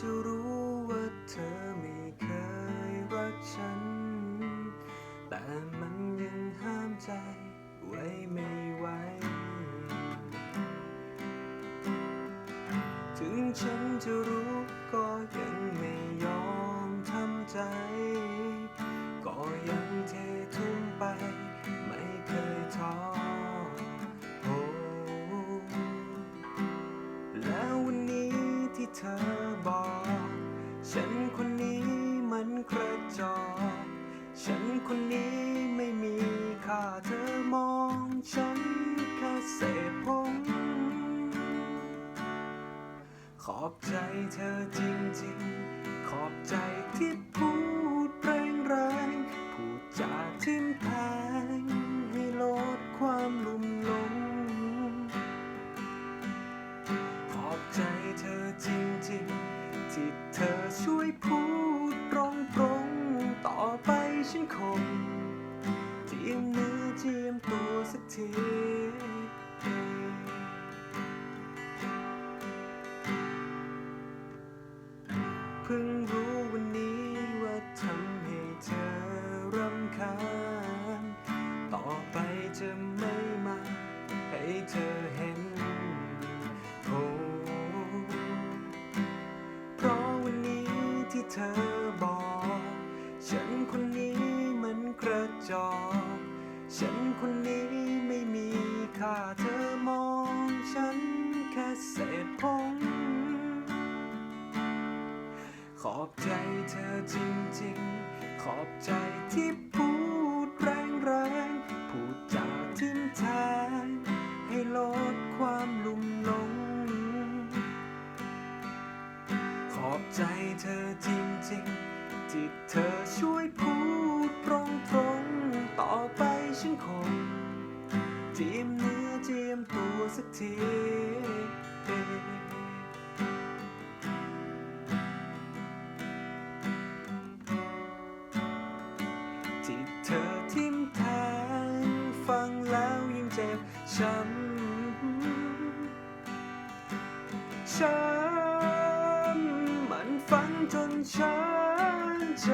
จะรู้ว่าเธอไม่เคยรักฉัน แต่มันยังห้ามใจไว้ไม่ไหว ถึงฉันจะรู้ก็ยังไม่ยอมทำใจ ก็ยังเททุ่มไปไม่เคยท้อโอ้แล้ววันนี้ที่เธอ บอก ฉันคนนี้มันกระจอกฉันคนนี้ไม่มีค่าเธอมอง ฉันแค่เศษผงขอบใจเธอจริงๆ ขอบใจที่พูด ช่วยพูดตรงๆต่อไปฉันคงเจียมเนื้อเจียมตัวสักทีเพิ่งรู้ เธอบอก ฉันคนนี้มันกระจอกฉันคนนี้ไม่มีค่าเธอมอง ฉันแค่เศษผงขอบใจเธอจริงๆ ขอบใจที่พูดแรงๆ พูดจาทิมแทงให้ลดความลุ่มหลง อบใจเธอจริงๆ ที่เธอช่วยพูดตรงๆต่อไปฉันคงจีมเนื้อจีมตัวสักทีที่เธอทิมแทงฟังแล้วยังเจ็บช้ำช้ำ ฝังจ